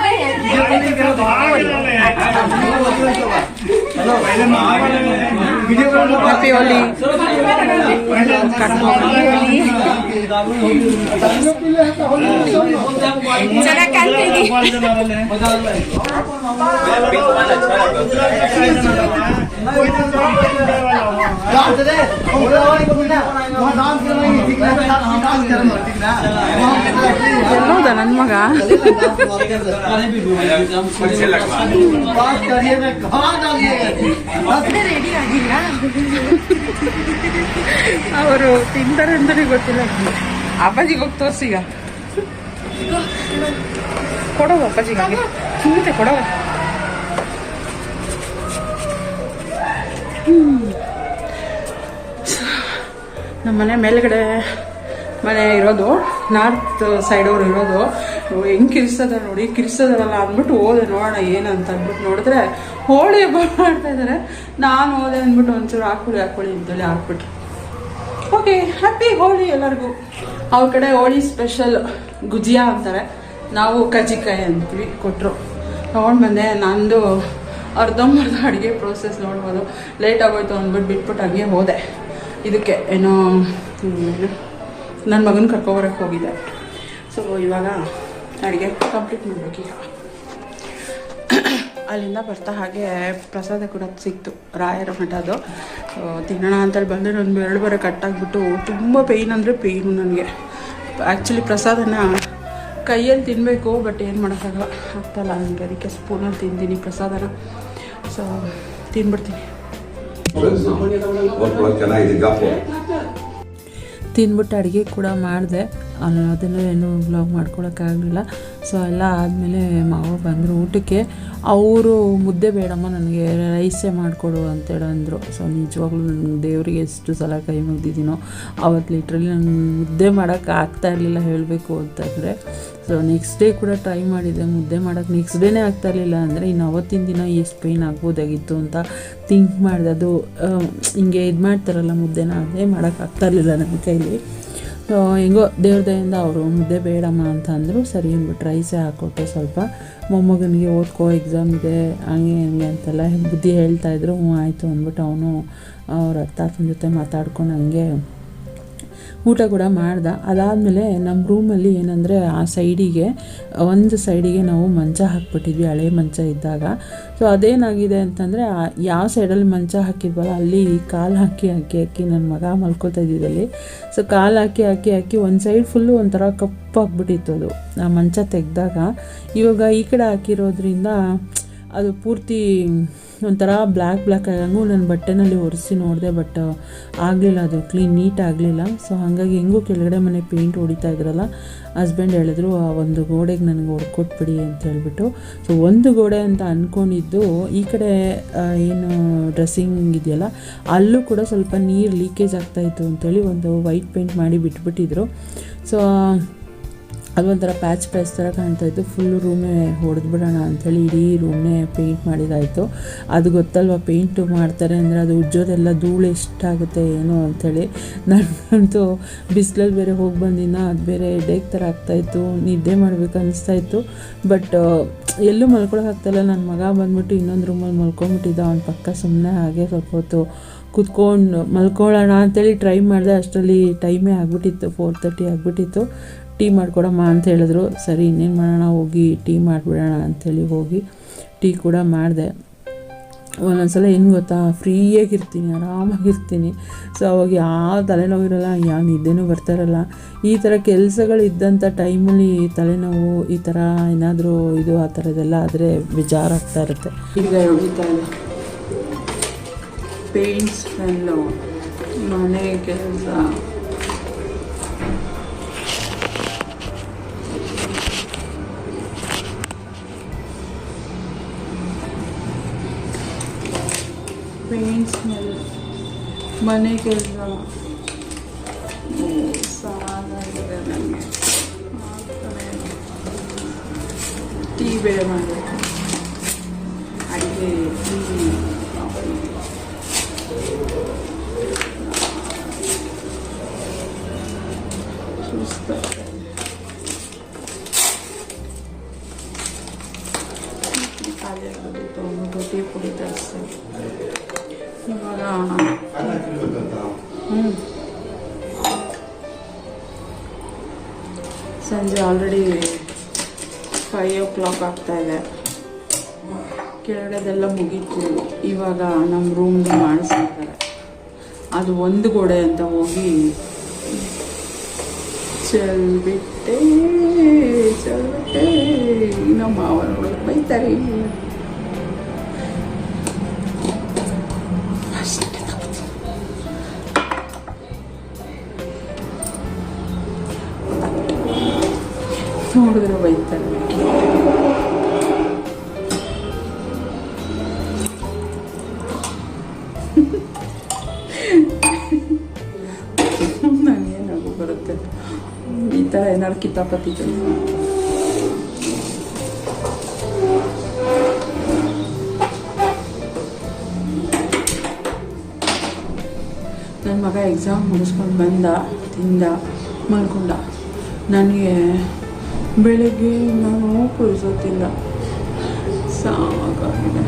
ಹೌದಾ ನನ್ನ ಮಗ? ಅವರು ತಿಂತಾರೆ ಅಂತಾನೆ ಗೊತ್ತಿಲ್ಲ. ಅಪ್ಪಾಜಿಗೆ ಹೋಗಿ ತೋರ್ಸೀಗ ಕೊಡವ ಅಪ್ಪಾಜಿಗೆ ಸುಮ್ಮನೆ ಕೊಡವ ನಮ್ಮ ಮನೆ ಮೇಲ್ಗಡೆ ಮನೆ ಇರೋದು, ನಾರ್ತ್ ಸೈಡ್ ಅವ್ರು ಇರೋದು. ಹೆಂಗ್ ಕಿರ್ಸದ ನೋಡಿ ಕಿರಿಸ್ತದಲ್ಲ ಅಂದ್ಬಿಟ್ಟು ಹೋದೆ, ನೋಡೋಣ ಏನಂತ ಅಂದ್ಬಿಟ್ಟು ನೋಡಿದ್ರೆ ಹೋಳಿ ಹಬ್ಬ ಮಾಡ್ತಾ ಇದಾರೆ. ನಾನು ಹೋದೆ ಅಂದ್ಬಿಟ್ಟು ಒಂಚೂರು ಹಾಕೊಳ್ಳಿ ಹಾಕೊಳ್ಳಿ ಅಂತೇಳಿ ಹಾಕ್ಬಿಟ್ರು. ಓಕೆ ಹ್ಯಾಪಿ ಹೋಳಿ ಎಲ್ಲರಿಗೂ. ಅವ್ರ ಕಡೆ ಹೋಳಿ ಸ್ಪೆಷಲ್ ಗುಜಿಯಾ ಅಂತಾರೆ. ನಾವು ಕಜ್ಜಿಕಾಯಿ ಅಂತೀವಿ ಕೊಟ್ಟರು ತೊಗೊಂಡು ಬಂದೆ, ನಂದು ಅರ್ಧಂಬರ್ಧ ಅಡುಗೆ ಪ್ರೋಸೆಸ್ ನೋಡ್ಬೋದು. ಲೇಟ್ ಆಗೋಯ್ತು ಅಂದ್ಬಿಟ್ಟು ಬಿಟ್ಬಿಟ್ಟು ಹಂಗೆ ಹೋದೆ. ಇದಕ್ಕೆ ಏನೋ ನನ್ನ ಮಗನ ಕರ್ಕೊಬರಕ್ಕೆ ಹೋಗಿದ್ದೆ ಸೊ ಇವಾಗ ಅಡುಗೆ ಕಂಪ್ಲೀಟ್ ಮಾಡ್ಬೇಕೀಗ ಅಲ್ಲಿಂದ ಬರ್ತಾ ಹಾಗೆ ಪ್ರಸಾದ ಕೂಡ ಸಿಕ್ತು. ರಾಯರ ಮಠ ಅದು. ತಿನ್ನೋಣ ಅಂತೇಳಿ ಬಂದರೆ ಒಂದು ಬೆರಳು ಬರ ಕಟ್ಟಾಗ್ಬಿಟ್ಟು ತುಂಬ ಪೇಯ್ನ್ ಅಂದರೆ ಪೇಯ್ನು ನನಗೆ. ಆ್ಯಕ್ಚುಲಿ ಪ್ರಸಾದನ ಕೈಯಲ್ಲಿ ತಿನ್ನಬೇಕು ಬಟ್ ಏನು ಮಾಡೋಕ್ಕಾಗಲ್ಲ. ಆಗ್ತಲ್ಲ ನನಗೆ ಅದಕ್ಕೆ ಸ್ಪೂನಲ್ಲಿ ತಿಂತೀನಿ ಪ್ರಸಾದನ. ಸೊ ಗಾಪು ತಿಂದ್ಬಿಟ್ಟು ಅಡುಗೆ ಕೂಡ ಮಾಡಿದೆ. ಅದನ್ನು ಏನು ಬ್ಲಾಗ್ ಮಾಡ್ಕೊಳಕ್ಕಾಗಲಿಲ್ಲ. ಸೊ ಎಲ್ಲ ಆದಮೇಲೆ ಮಾವ ಬಂದರು ಊಟಕ್ಕೆ. ಅವರು ಮುದ್ದೆ ಬೇಡಮ್ಮ, ನನಗೆ ರೈಸೇ ಮಾಡಿಕೊಡು ಅಂತೇಳಿ ಅಂದರು ಸೊ ನಿಜವಾಗ್ಲೂ ನನ್ನ ದೇವರಿಗೆ ಎಷ್ಟು ಸಲ ಕೈ ಮುಗ್ದಿದ್ದೀನೋ, ಅವತ್ತು ಲಿಟ್ರಲಿ ನಾನು ಮುದ್ದೆ ಮಾಡೋಕ್ಕೆ ಆಗ್ತಾ ಇರಲಿಲ್ಲ ಹೇಳಬೇಕು ಅಂತಂದರೆ ಸೊ ನೆಕ್ಸ್ಟ್ ಡೇ ಕೂಡ ಟ್ರೈ ಮಾಡಿದ್ದೆ ಮುದ್ದೆ ಮಾಡೋಕ್ಕೆ ನೆಕ್ಸ್ಟ್ ಡೇನೇ ಆಗ್ತಾ ಇರಲಿಲ್ಲ ಅಂದರೆ ಇನ್ನು ಅವತ್ತಿನ ದಿನ ಎಷ್ಟು ಪೇಯ್ನ್ ಆಗ್ಬೋದಾಗಿತ್ತು ಅಂತ ಥಿಂಕ್ ಮಾಡಿದೆ. ಅದು ಹಿಂಗೆ ಇದು ಮಾಡ್ತಾರಲ್ಲ ಮುದ್ದೆನ, ಅದೇ ಮಾಡೋಕ್ಕಾಗ್ತಾ ಇರಲಿಲ್ಲ ನನ್ನ ಕೈಲಿ. ಹೆಂಗೋ ದೇವ್ರ ದಯಿಂದ ಅವರು ಮುದ್ದೆ ಬೇಡಮ್ಮ ಅಂತ ಅಂದರು ಸರಿ ಅಂದ್ಬಿಟ್ಟು ರೈಸೇ ಹಾಕ್ಕೊಟ್ಟೆ ಸ್ವಲ್ಪ. ಮೊಮ್ಮಗನಿಗೆ ಓದ್ಕೋ ಎಕ್ಸಾಮ್ ಇದೆ, ಹಂಗೆ ಹಂಗೆ ಅಂತೆಲ್ಲ ಬುದ್ಧಿ ಹೇಳ್ತಾಯಿದ್ರು ಹ್ಞೂ, ಆಯಿತು ಅಂದ್ಬಿಟ್ಟು ಅವನು, ಅವ್ರ ಅತ್ತಾತನ ಜೊತೆ ಮಾತಾಡ್ಕೊಂಡು ಹಂಗೆ ಊಟ ಕೂಡ ಮಾಡ್ದೆ. ಅದಾದಮೇಲೆ ನಮ್ಮ ರೂಮಲ್ಲಿ ಏನಂದರೆ ಆ ಸೈಡಿಗೆ ಒಂದು ಸೈಡಿಗೆ ನಾವು ಮಂಚ ಹಾಕ್ಬಿಟ್ಟಿದ್ವಿ, ಹಳೆ ಮಂಚ ಇದ್ದಾಗ. ಸೊ ಅದೇನಾಗಿದೆ ಅಂತಂದರೆ ಯಾವ ಸೈಡಲ್ಲಿ ಮಂಚ ಹಾಕಿದ್ವಲ್ಲ, ಅಲ್ಲಿ ಕಾಲು ಹಾಕಿ ಹಾಕಿ ಹಾಕಿ ನನ್ನ ಮಗ ಮಲ್ಕೊತಾ ಇದ್ದಿದ್ದಲ್ಲಿ ಸೊ ಕಾಲು ಹಾಕಿ ಹಾಕಿ ಹಾಕಿ ಒಂದು ಸೈಡ್ ಫುಲ್ಲು ಒಂಥರ ಕಪ್ಪಾಗ್ಬಿಟ್ಟಿತ್ತು ಅದು. ಆ ಮಂಚ ತೆಗೆದಾಗ. ಇವಾಗ ಈ ಕಡೆ ಹಾಕಿರೋದ್ರಿಂದ ಅದು ಪೂರ್ತಿ ಒಂಥರ ಬ್ಲ್ಯಾಕ್ ಬ್ಲ್ಯಾಕ್ ಆಗಂಗೂ ನನ್ನ ಬಟ್ಟೆನಲ್ಲಿ ಒರೆಸಿ ನೋಡಿದೆ ಬಟ್ ಆಗಲಿಲ್ಲ ಅದು. ಕ್ಲೀನ್ ನೀಟ್ ಆಗಲಿಲ್ಲ. ಸೊ ಹಾಗಾಗಿ ಹೆಂಗೂ ಕೆಳಗಡೆ ಮನೆ ಪೇಂಟ್ ಹೊಡಿತಾ ಇದ್ರಲ್ಲ ಹಸ್ಬೆಂಡ್ ಹೇಳಿದ್ರು, ಆ, ಒಂದು ಗೋಡೆಗೆ ನನಗೆ ಹೊಡ್ಕೊಟ್ಬಿಡಿ ಅಂತ ಹೇಳ್ಬಿಟ್ಟು. ಸೊ ಒಂದು ಗೋಡೆ ಅಂತ ಅಂದ್ಕೊಂಡಿದ್ದು ಈ ಕಡೆ ಏನು ಡ್ರೆಸ್ಸಿಂಗ್ ಇದೆಯಲ್ಲ, ಅಲ್ಲೂ ಕೂಡ ಸ್ವಲ್ಪ ನೀರು ಲೀಕೇಜ್ ಆಗ್ತಾಯಿತ್ತು ಅಂತೇಳಿ ಒಂದು ವೈಟ್ ಪೇಂಟ್ ಮಾಡಿ ಬಿಟ್ಬಿಟ್ಟಿದ್ರು. ಸೊ ಅದೊಂಥರ ಪ್ಯಾಚ್ ಪ್ಯಾಚ್ ಥರ ಕಾಣ್ತಾ ಇತ್ತು. ಫುಲ್ ರೂಮೇ ಹೊಡೆದ್ಬಿಡೋಣ ಅಂಥೇಳಿ ಇಡೀ ರೂಮ್ನೇ ಪೇಂಟ್ ಮಾಡಿದಾಯಿತು. ಅದು ಗೊತ್ತಲ್ವ ಪೇಂಟು ಮಾಡ್ತಾರೆ ಅಂದರೆ ಅದು ಉಜ್ಜೋದೆಲ್ಲ ಧೂಳು ಎಷ್ಟಾಗುತ್ತೆ ಏನು ಅಂಥೇಳಿ ನನಗಂತೂ ಬಿಸಿಲಲ್ಲಿ ಬೇರೆ ಹೋಗಿ ಬಂದಿನ ಅದು ಬೇರೆ ಡೇಕ್ ಥರ ಆಗ್ತಾಯಿತ್ತು ನಿದ್ದೆ ಮಾಡ್ಬೇಕು ಅನಿಸ್ತಾ ಇತ್ತು. ಬಟ್ ಎಲ್ಲೂ ಮಲ್ಕೊಳಕ್ಕಾಗ್ತಾಯಿಲ್ಲ ನನ್ನ ಮಗ ಬಂದ್ಬಿಟ್ಟು ಇನ್ನೊಂದು ರೂಮಲ್ಲಿ ಮಲ್ಕೊಂಬಿಟ್ಟಿದ್ದ. ಅವ್ನ ಪಕ್ಕ ಸುಮ್ಮನೆ ಹಾಗೆ ಸ್ವಲ್ಪ ಹೊತ್ತು ಕುತ್ಕೊಂಡು ಮಲ್ಕೊಳ್ಳೋಣ ಅಂತೇಳಿ ಟ್ರೈ ಮಾಡಿದೆ. ಅಷ್ಟರಲ್ಲಿ ಟೈಮೇ ಆಗ್ಬಿಟ್ಟಿತ್ತು. ಫೋರ್ ತರ್ಟಿ ಆಗಿಬಿಟ್ಟಿತ್ತು. ಟೀ ಮಾಡಿಕೊಡಮ್ಮ ಅಂತ ಹೇಳಿದ್ರು. ಸರಿ, ಇನ್ನೇನು ಮಾಡೋಣ? ಹೋಗಿ ಟೀ ಮಾಡಿಬಿಡೋಣ ಅಂಥೇಳಿ ಹೋಗಿ ಟೀ ಕೂಡ ಮಾಡಿದೆ. ಒಂದೊಂದ್ಸಲ ಏನು ಗೊತ್ತಾ? ಫ್ರೀಯಾಗಿರ್ತೀನಿ, ಆರಾಮಾಗಿರ್ತೀನಿ. ಸೊ ಅವಾಗ ಯಾವ ತಲೆನೋವಿರಲ್ಲ, ಯಾವ ನಿದ್ದೆನೂ ಬರ್ತಾರಲ್ಲ ಈ ಥರ ಕೆಲಸಗಳಿದ್ದಂಥ ಟೈಮಲ್ಲಿ ತಲೆನೋವು, ಈ ಥರ ಏನಾದರೂ ಇದು ಆ ಥರದ್ದೆಲ್ಲ ಆದರೆ ಬೇಜಾರಾಗ್ತಾ ಇರುತ್ತೆ. ಈಗ ಹೊಡಿತಾ ಇಲ್ಲ ಪೇಂಟ್ಸ್ ಮನೆ ಕೆಲಸ. ಪೇಂಟ್ ಸ್ಮೆಲ್ ಮನೆ ಕೆಲಸ ಸಾಕಾಗಿದೆ ನನಗೆ ಆಗ್ತಾನೆ ಇಲ್ಲ. ಟೀ ಫೈವ್ ಓ ಕ್ಲಾಕ್ ಆಗ್ತಾ ಇದೆ. ಕೆಳಗಡೆದೆಲ್ಲ ಮುಗೀತು. ಇವಾಗ ನಮ್ಮ ರೂಮ್ದು ಮಾಡಿಸ್ತಿದ್ದಾರೆ. ಅದು ಒಂದು ಗೋಡೆ ಅಂತ ಹೋಗಿ ಚೆಲ್ಬಿಟ್ಟೆ ಚೆಲ್ಬಿಟ್ಟೆ ನಮ್ಮ ಮಾವ ನೋಡಿದ್ರೆ ಬೈತಾರೆ. ನೋಡಿದ್ರೆ ಬೈತಾರೆ. ಏನಾದ್ರು ಪ್ರತೀತಿ ನನ್ನ ಮಗ ಎಕ್ಸಾಮ್ ಮುಗಿಸ್ಕೊಂಡು ಬಂದ, ತಿಂದ, ಮಲ್ಕೊಂಡ. ನನಗೆ ಬೆಳಗ್ಗೆ ನಾನು ಕುರಿಸೋತಿಲ್ಲ ಸಾಕಾಗಿದೆ.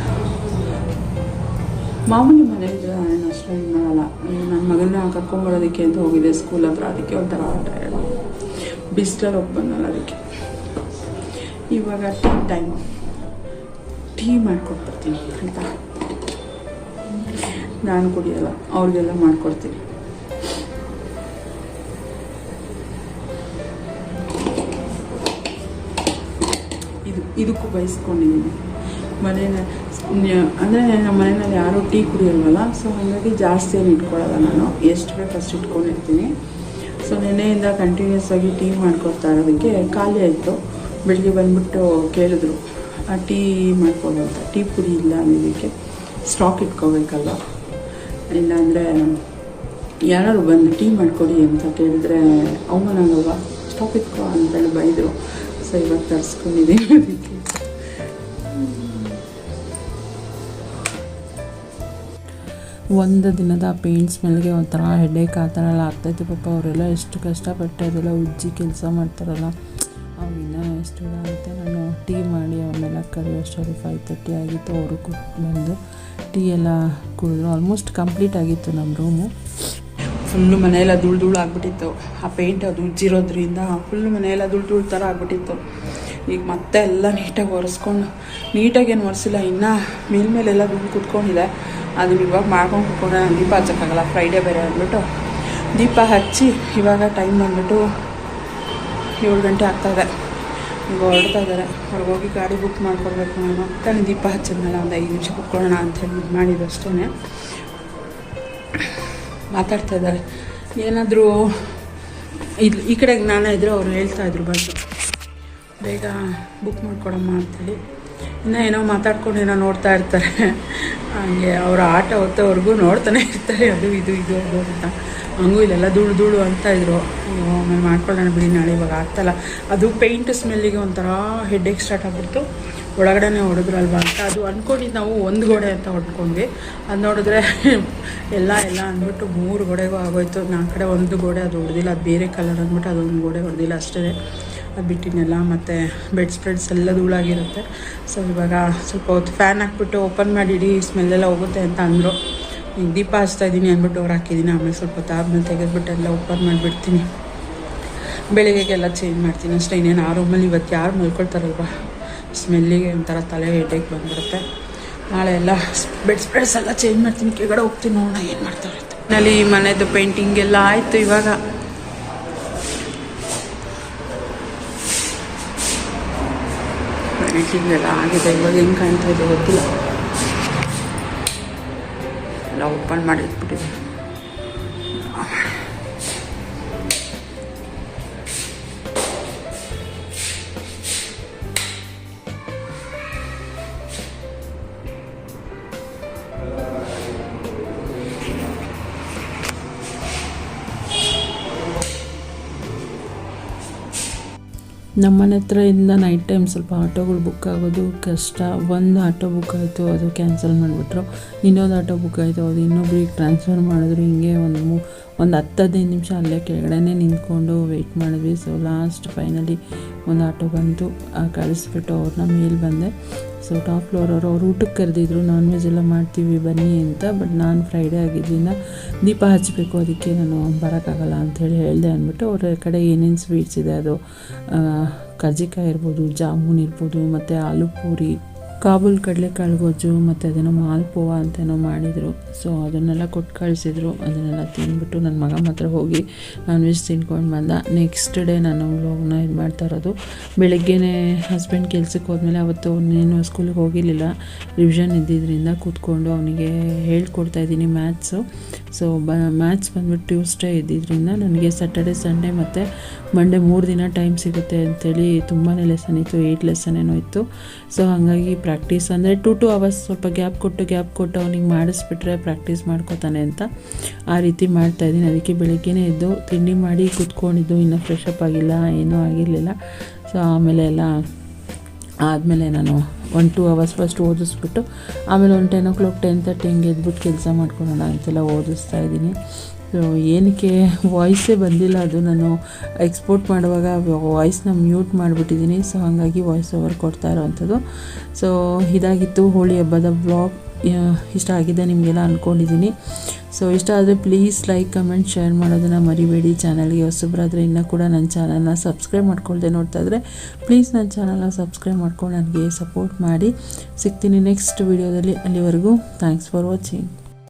ಮಾಮೂಲಿ ಮನೆಯಿಂದ ನಾನು ಅಷ್ಟೊಂದು ಮಾಡಲ್ಲ. ನನ್ನ ಮಗನ ಕರ್ಕೊಂಬರೋದಕ್ಕೆ ಅಂತ ಹೋಗಿದೆ ಸ್ಕೂಲ್ ಹತ್ರ, ಅದಕ್ಕೆ ಒಂಥರ ಟೈರ್ಡ್ ಬಿಸ್ಲಲ್ಲಿ ಹೋಗಿ ಬಂದಲ್ಲ ಅದಕ್ಕೆ. ಇವಾಗ ಟೀ ಟೈಮ್. ಟೀ ಮಾಡ್ಕೊಟ್ಬಿಡ್ತೀನಿ ಆಯಿತಾ? ನಾನು ಕುಡಿಯೋಲ್ಲ, ಅವ್ರಿಗೆಲ್ಲ ಮಾಡ್ಕೊಡ್ತೀನಿ. ಇದು, ಇದಕ್ಕೂ ಬಯಸ್ಕೊಂಡಿದ್ದೀನಿ. ಮನೇನ ಅಂದರೆ ನಮ್ಮ ಮನೆಯಲ್ಲಿ ಯಾರೂ ಟೀ ಕುಡಿಯಲ್ವಲ್ಲ, ಸೊ ಹಾಗಾಗಿ ಜಾಸ್ತಿ ಏನು ಇಟ್ಕೊಳ್ಳಲ್ಲ ನಾನು. ಎಷ್ಟು ಬೇಕು ಅಷ್ಟು ಇಟ್ಕೊಂಡಿರ್ತೀನಿ. ಸೊ ನಿನ್ನೆಯಿಂದ ಕಂಟಿನ್ಯೂಸ್ ಆಗಿ ಟೀ ಮಾಡ್ಕೊಡ್ತಾ ಇರೋದಕ್ಕೆ ಖಾಲಿ ಆಯಿತು. ಬೆಳಿಗ್ಗೆ ಬಂದ್ಬಿಟ್ಟು ಕೇಳಿದ್ರು, ಆ ಟೀ ಮಾಡ್ಕೊಡು ಅಂತ. ಟೀ ಪುಡಿ ಇಲ್ಲ ಅನ್ನೋದಕ್ಕೆ ಸ್ಟಾಕ್ ಇಟ್ಕೋಬೇಕಲ್ಲ ಇಲ್ಲಾಂದರೆ ಯಾರು ಬಂದು ಟೀ ಮಾಡಿಕೊಡಿ ಅಂತ ಕೇಳಿದ್ರೆ, ಅವಮಾನ ಸ್ಟಾಕ್ ಇಟ್ಕೋ ಅಂತೇಳಿ ಬೈದರು. ಸೊ ಇವಾಗ ತರಿಸ್ಕೊಂಡಿದ್ದೀನಿ ಅದಕ್ಕೆ. ಒಂದು ದಿನದ ಪೇಂಟ್ ಸ್ಮೆಲ್ಗೆ ಒಂಥರ ಹೆಡೇಕ್ ಆ ಥರ ಎಲ್ಲ ಆಗ್ತೈತೆ ಪಾಪ. ಅವರೆಲ್ಲ ಎಷ್ಟು ಕಷ್ಟಪಟ್ಟು ಅದೆಲ್ಲ ಉಜ್ಜಿ ಕೆಲಸ ಮಾಡ್ತಾರಲ್ಲ. ಅವಾಗಿನ್ನ ಎಷ್ಟು ಇದಾಗುತ್ತೆ ನಾನು ಟೀ ಮಾಡಿ ಅವನ್ನೆಲ್ಲ ಕರೆಯೋಷ್ಟರಲ್ಲಿ ಫೈವ್ ತರ್ಟಿ ಆಗಿತ್ತು. ಅವರು ಕು ಬಂದು ಟೀ ಎಲ್ಲ ಕುಡಿದ್ರು. ಆಲ್ಮೋಸ್ಟ್ ಕಂಪ್ಲೀಟ್ ಆಗಿತ್ತು ನಮ್ಮ ರೂಮು ಫುಲ್ಲು ಮನೆಯೆಲ್ಲ ಧೂಳು ಧೂಳು ಆಗ್ಬಿಟ್ಟಿತ್ತು. ಆ ಪೇಂಟ್ ಅದು ಉಜ್ಜಿರೋದ್ರಿಂದ ಫುಲ್ಲು ಮನೆಯೆಲ್ಲ ಧೂಳು ಧೂಳು ಥರ ಆಗ್ಬಿಟ್ಟಿತ್ತು. ಈಗ ಮತ್ತೆ ಎಲ್ಲ ನೀಟಾಗಿ ಒರೆಸ್ಕೊಂಡು ನೀಟಾಗಿ ಏನು ಒರೆಸಿಲ್ಲ. ಇನ್ನೂ ಮೇಲ್ಮೇಲೆಲ್ಲ ಧೂಳು ಕುತ್ಕೊಂಡಿದೆ. ಅದನ್ನ ಇವಾಗ ಮಾಡ್ಕೊಂಡು ಕುತ್ಕೊಂಡ್ರೆ ನಾನು ದೀಪ ಹಚ್ಚೋಕ್ಕಾಗಲ್ಲ. ಫ್ರೈಡೇ ಬೇರೆ ಅಂದ್ಬಿಟ್ಟು ದೀಪ ಹಚ್ಚಿ ಇವಾಗ ಟೈಮ್ ಬಂದ್ಬಿಟ್ಟು ಏಳು ಗಂಟೆ ಆಗ್ತಾಯಿದೆ ಈಗ ಹೊರಡ್ತಾ ಇದ್ದಾರೆ. ಹೊರಗೋಗಿ ಗಾಡಿ ಬುಕ್ ಮಾಡ್ಕೊಡ್ಬೇಕು ನಾನು. ತಾನು ದೀಪ ಹಚ್ಚಿದ್ಮೇಲೆ ಒಂದು ಐದು ನಿಮಿಷ ಕುತ್ಕೊಳ್ಳೋಣ ಅಂತೇಳಿ ಇದು ಮಾಡಿದ್ದು ಅಷ್ಟೇ ಮಾತಾಡ್ತಾ ಇದ್ದಾರೆ. ಏನಾದರೂ ಇದು ಈ ಕಡೆಗೆ ನಾನೇ ಇದ್ದರೆ ಅವ್ರು ಹೇಳ್ತಾ ಇದ್ರು, ಬಂದು. ಬೇಗ ಬುಕ್ ಮಾಡ್ಕೊಡಮ್ಮ ಅಂತೇಳಿ ಇನ್ನೂ ಏನೋ ಮಾತಾಡ್ಕೊಂಡು ಏನೋ ನೋಡ್ತಾ ಇರ್ತಾರೆ. ಹಾಗೆ ಅವರ ಆಟ ಹೊತ್ತವರೆಗೂ ನೋಡ್ತಾನೆ ಇರ್ತಾರೆ. ಅದು ಇದು ಇದು ಅದು ಅಂತ. ಹಂಗೂ ಇಲ್ಲೆಲ್ಲ ಧೂಳು ಧೂಳು ಅಂತ ಇದ್ರು. ಆಮೇಲೆ ಮಾಡ್ಕೊಳ್ಳೋಣ ಬಿಡಿ ನಾಳೆ ಇವಾಗ ಆಗ್ತಲ್ಲ. ಅದು ಪೇಂಟ್ ಸ್ಮೆಲ್ಲಿಗೆ ಒಂಥರ ಹೆಡ್ಡೇಕ್ ಸ್ಟಾರ್ಟ್ ಆಗ್ಬಿಡ್ತು. ಒಳಗಡೆನೆ ಹೊಡೆದ್ರಲ್ವಾ ಅಂತ. ಅದು ಅಂದ್ಕೊಂಡಿದ್ದು ನಾವು ಒಂದು ಗೋಡೆ ಅಂತ ಹೊಡ್ಕೊಂಡ್ವಿ. ಅದು ನೋಡಿದ್ರೆ ಎಲ್ಲ ಎಲ್ಲ ಅಂದ್ಬಿಟ್ಟು ಮೂರು ಗೋಡೆಗೂ ಆಗೋಯ್ತು. ನಾಲ್ಕು ಕಡೆ ಒಂದು ಗೋಡೆ ಅದು ಹೊಡೆದಿಲ್ಲ. ಅದು ಬೇರೆ ಕಲರ್ ಅಂದ್ಬಿಟ್ಟು ಅದೊಂದು ಗೋಡೆ ಹೊಡೆದಿಲ್ಲ ಅಷ್ಟೇ ಬಿಟ್ಟಿನೆಲ್ಲ, ಮತ್ತು ಬೆಡ್ ಸ್ಪ್ರೆಡ್ಸ್ ಎಲ್ಲ ಧೂಳಾಗಿರುತ್ತೆ. ಸೊ ಇವಾಗ ಸ್ವಲ್ಪ ಹೊತ್ತು ಫ್ಯಾನ್ ಹಾಕ್ಬಿಟ್ಟು ಓಪನ್ ಮಾಡಿ ಇಡೀ ಸ್ಮೆಲ್ಲೆಲ್ಲ ಹೋಗುತ್ತೆ ಅಂತ ಅಂದರು. ಈಗ ದೀಪ ಹಚ್ತಾ ಇದ್ದೀನಿ ಅಂದ್ಬಿಟ್ಟು ಅವ್ರು ಹಾಕಿದ್ದೀನಿ ಆಮೇಲೆ ಸ್ವಲ್ಪ ಹೊತ್ತು ಆದ್ಮೇಲೆ ತೆಗೆದ್ಬಿಟ್ಟು ಎಲ್ಲ ಓಪನ್ ಮಾಡಿಬಿಡ್ತೀನಿ. ಬೆಳಿಗ್ಗೆಗೆಲ್ಲ ಚೇಂಜ್ ಮಾಡ್ತೀನಿ ಅಷ್ಟೇ, ಇನ್ನೇನು ಆ ರೂಮಲ್ಲಿ ಇವತ್ತು ಯಾರು ಮಲ್ಕೊಳ್ತಾರಲ್ವ? ಸ್ಮೆಲ್ಲಿಗೆ ಒಂಥರ ತಲೆ ಹೆಡ್ಡೇಕ್ ಬಂದ್ಬಿಡುತ್ತೆ. ನಾಳೆ ಎಲ್ಲ ಬೆಡ್ ಸ್ಪ್ರೆಡ್ಸ್ ಎಲ್ಲ ಚೇಂಜ್ ಮಾಡ್ತೀನಿ, ಕೆಳಗಡೆ ಹೋಗ್ತೀನಿ ನೋಡೋಣ ಏನು ಮಾಡ್ತಾರೆ ನಲ್ಲಿ ಮನೆಯದು ಪೇಂಟಿಂಗ್ ಎಲ್ಲ ಆಯಿತು ಇವಾಗ. ಬಿಲ್ಡಿಂಗ್ ಆಗಿದೆ ಇವಾಗ ಹೆಂಗೆ ಕಾಣ್ತಾ ಇದೆ ಗೊತ್ತಿಲ್ಲ ಎಲ್ಲ ಓಪನ್ ಮಾಡಿ Thank you. ನಮ್ಮನೆ ಹತ್ರದಿಂದ ನೈಟ್ ಟೈಮ್ ಸ್ವಲ್ಪ ಆಟೋಗಳು ಬುಕ್ ಆಗೋದು, ಕಷ್ಟ. ಒಂದು ಆಟೋ ಬುಕ್ ಆಯಿತು, ಅದು ಕ್ಯಾನ್ಸಲ್ ಮಾಡಿಬಿಟ್ರು. ಇನ್ನೊಂದು ಆಟೋ ಬುಕ್ ಆಯಿತು, ಅದು ಇನ್ನೊಬ್ರಿಗೆ ಟ್ರಾನ್ಸ್ಫರ್ ಮಾಡಿದ್ರು. ಹಿಂಗೆ ಒಂದು ಮೂ, ಒಂದು ಹತ್ತು ಹದಿನೈದು ನಿಮಿಷ ಅಲ್ಲೇ ಕೆಳಗಡೆ ನಿಂತ್ಕೊಂಡು ವೆಯ್ಟ್ ಮಾಡಿದ್ವಿ. ಸೊ ಲಾಸ್ಟ್ ಫೈನಲಿ ಒಂದು ಆಟೋ ಬಂತು. ಕಳಿಸ್ಬಿಟ್ಟು ಅವ್ರನ್ನ ಮೇಲೆ ಬಂದೆ. ಸೊ ಟಾಪ್ ಫ್ಲೋರ್ ಅವರು ಊಟಕ್ಕೆ ಕರೆದಿದ್ರು ನಾನ್ ವೆಜ್ ಎಲ್ಲ ಮಾಡ್ತೀವಿ, ಬನ್ನಿ ಅಂತ. ಬಟ್ ನಾನು ಫ್ರೈಡೇ ಆಗಿದ್ದರಿಂದ ದೀಪ ಹಚ್ಚಬೇಕು ಅದಕ್ಕೆ ನಾನು ಬರೋಕ್ಕಾಗಲ್ಲ ಅಂಥೇಳಿ ಹೇಳಿದೆ ಅಂದ್ಬಿಟ್ಟು ಅವ್ರ ಕಡೆ ಏನೇನು ಸ್ವೀಟ್ಸ್ ಇದೆ ಅದು ಕರ್ಜಿಕಾಯಿ ಇರ್ಬೋದು, ಜಾಮೂನ್ ಇರ್ಬೋದು, ಮತ್ತು ಆಲೂ ಪೂರಿ ಕಾಬೂಲ್ ಕಡಲೆಕಾಳು ಗೊಜ್ಜು ಮತ್ತು ಅದೇನೋ ಮಾಲ್ಪೋವ ಅಂತೇನೋ ಮಾಡಿದರು. ಸೊ ಅದನ್ನೆಲ್ಲ ಕೊಟ್ಟು ಕಳಿಸಿದ್ರು. ಅದನ್ನೆಲ್ಲ ತಿಂದ್ಬಿಟ್ಟು ನನ್ನ ಮಗ ಮಾತ್ರ ಹೋಗಿ ನಾನ್ ವೆಜ್ ತಿನ್ಕೊಂಡು ಬಂದ. ನೆಕ್ಸ್ಟ್ ಡೇ ನಾನು ವ್ಲಾಗ್ನ ಇದು ಮಾಡ್ತಾ ಇರೋದು. ಬೆಳಗ್ಗೆನೇ ಹಸ್ಬೆಂಡ್ ಕೆಲ್ಸಕ್ಕೆ ಹೋದ್ಮೇಲೆ ಅವತ್ತು ಅವನೇನು ಸ್ಕೂಲಿಗೆ ಹೋಗಿರಲಿಲ್ಲ. ರಿವಿಷನ್ ಇದ್ದಿದ್ದರಿಂದ ಕೂತ್ಕೊಂಡು ಅವನಿಗೆ ಹೇಳ್ಕೊಡ್ತಾ ಇದ್ದೀನಿ ಮ್ಯಾಥ್ಸು ಸೊ ಬ ಮ್ಯಾಥ್ಸ್ ಬಂದ್ಬಿಟ್ಟು ಟ್ಯೂಸ್ಡೇ ಇದ್ದಿದ್ದರಿಂದ ನನಗೆ ಸ್ಯಾಟರ್ಡೆ ಸಂಡೇ ಮತ್ತು ಮಂಡೇ ಮೂರು ದಿನ ಟೈಮ್ ಸಿಗುತ್ತೆ ಅಂಥೇಳಿ ತುಂಬಾ ಲೆಸನ್ ಇತ್ತು ಏಯ್ಟ್ ಲೆಸನ್ ಏನೋ ಇತ್ತು. ಸೊ ಹಾಗಾಗಿ ಪ್ರಾಕ್ಟೀಸ್ ಅಂದರೆ ಟು ಟು ಅವರ್ಸ್ ಸ್ವಲ್ಪ ಗ್ಯಾಪ್ ಕೊಟ್ಟು ಗ್ಯಾಪ್ ಕೊಟ್ಟು ಅವನಿಗೆ ಮಾಡಿಸ್ಬಿಟ್ರೆ ಪ್ರಾಕ್ಟೀಸ್ ಮಾಡ್ಕೋತಾನೆ ಅಂತ ಆ ರೀತಿ ಮಾಡ್ತಾಯಿದ್ದೀನಿ ಅದಕ್ಕೆ ಬೆಳಗ್ಗೆನೇ ಎದ್ದು ತಿಂಡಿ ಮಾಡಿ ಕೂತ್ಕೊಂಡಿದ್ದು. ಇನ್ನೂ ಫ್ರೆಶ್ ಅಪ್ ಆಗಿಲ್ಲ, ಏನೂ ಆಗಿರಲಿಲ್ಲ. ಸೊ ಆಮೇಲೆ ಎಲ್ಲ ಆದಮೇಲೆ ನಾನು ಒನ್ ಟೂ ಅವರ್ಸ್ ಫಸ್ಟ್ ಓದಿಸ್ಬಿಟ್ಟು ಆಮೇಲೆ ಒಂದು ten o'clock ten thirty ಹಿಂಗೆ ಎದ್ಬಿಟ್ಟು ಕೆಲಸ ಮಾಡ್ಕೊಳ್ಳೋಣ ಅಂತೆಲ್ಲ ಓದಿಸ್ತಾ ಇದ್ದೀನಿ. ಏನಕ್ಕೆ ವಾಯ್ಸೇ ಬಂದಿಲ್ಲ, ಅದು ನಾನು ಎಕ್ಸ್ಪೋರ್ಟ್ ಮಾಡುವಾಗ ವಾಯ್ಸ್ನ ಮ್ಯೂಟ್ ಮಾಡಿಬಿಟ್ಟಿದ್ದೀನಿ. ಸೊ ಹಾಗಾಗಿ ವಾಯ್ಸ್ ಓವರ್ ಕೊಡ್ತಾ ಇರೋವಂಥದ್ದು. ಸೊ ಇದಾಗಿತ್ತು ಹೋಳಿ ಹಬ್ಬದ ಬ್ಲಾಗ್ ಇಷ್ಟ ಆಗಿದೆ ನಿಮಗೆಲ್ಲ ಅಂದ್ಕೊಂಡಿದ್ದೀನಿ ಸೊ ಇಷ್ಟ ಆದರೆ ಪ್ಲೀಸ್ ಲೈಕ್ ಕಮೆಂಟ್ ಶೇರ್ ಮಾಡೋದನ್ನು ಮರಿಬೇಡಿ. ಚಾನಲ್ಗೆ ಹೊಸಬ್ರಾದರೆ ಇನ್ನೂ ಕೂಡ ನನ್ನ ಚಾನಲ್ನ ಸಬ್ಸ್ಕ್ರೈಬ್ ಮಾಡ್ಕೊಳ್ದೆ ನೋಡ್ತಾ ಇದ್ದರೆ ಪ್ಲೀಸ್ ನನ್ನ ಚಾನಲ್ನ ಸಬ್ಸ್ಕ್ರೈಬ್ ಮಾಡ್ಕೊಂಡು ನನಗೆ ಸಪೋರ್ಟ್ ಮಾಡಿ. ಸಿಗ್ತೀನಿ ನೆಕ್ಸ್ಟ್ ವೀಡಿಯೋದಲ್ಲಿ ಅಲ್ಲಿವರೆಗೂ ಥ್ಯಾಂಕ್ಸ್ ಫಾರ್ ವಾಚಿಂಗ್